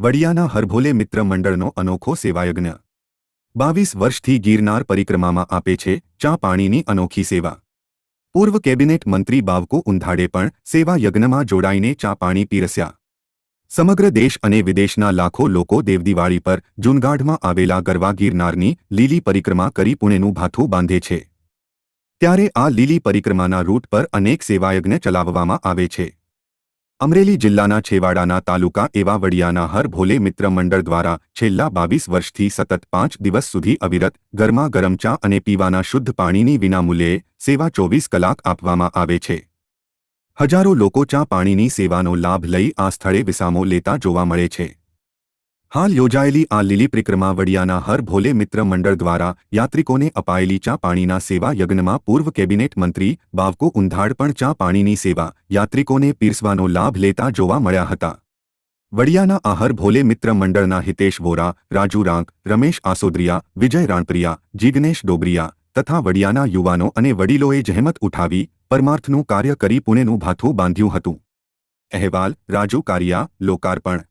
વડિયાના હરભોલે મિત્ર મંડળનો અનોખો સેવાયજ્ઞ. બાવીસ વર્ષથી ગિરનાર પરિક્રમામાં આપે છે ચા પાણીની અનોખી સેવા. પૂર્વ કેબિનેટ મંત્રી બાવકો ઉંધાડે પણ સેવા યજ્ઞમાં જોડાઈને ચા પાણી પીરસ્યા. સમગ્ર દેશ અને વિદેશના લાખો લોકો દેવદિવાળી પર જૂનગાઢમાં આવેલા ગરવા ગિરનારની લીલી પરિક્રમા કરી પુણેનું ભાથું બાંધે છે. ત્યારે આ લીલી પરિક્રમાના રૂટ પર અનેક સેવાયજ્ઞ ચલાવવામાં આવે છે. અમરેલી જિલ્લાના છેવાડાના તાલુકા એવા વડિયાના હર ભોલે મિત્ર મંડળ દ્વારા છેલ્લા બાવીસ વર્ષથી સતત પાંચ દિવસ સુધી અવિરત ગરમા ગરમ ચા અને પીવાના શુદ્ધ પાણીની વિનામૂલ્યે સેવા ચોવીસ કલાક આપવામાં આવે છે. હજારો લોકો ચા પાણીની સેવાનો લાભ લઈ આ સ્થળે વિસામો લેતા જોવા મળે છે. હાલ યોજાયેલી આ લીલી પરિક્રમા વડિયાના હર ભોલે મિત્ર મંડળ દ્વારા યાત્રિકોને અપાયેલી ચા પાણીના સેવા યજ્ઞમાં પૂર્વ કેબિનેટ મંત્રી બાવકો ઉંધાડ પણ ચા પાણીની સેવા યાત્રિકોને પીરસવાનો લાભ લેતા જોવા મળ્યા હતા. વડિયાના આહર ભોલે મિત્ર મંડળના હિતેશ વોરા, રાજુ રાંક, રમેશ આસોદરિયા, વિજય રાણપ્રિયા, જીગ્નેશ ડોબરિયા તથા વડિયાના યુવાનો અને વડીલોએ જહેમત ઉઠાવી પરમાર્થનું કાર્ય કરી પુણેનું ભાથું બાંધ્યું હતું. અહેવાલ, રાજુ કારિયા, લોકાર્પણ.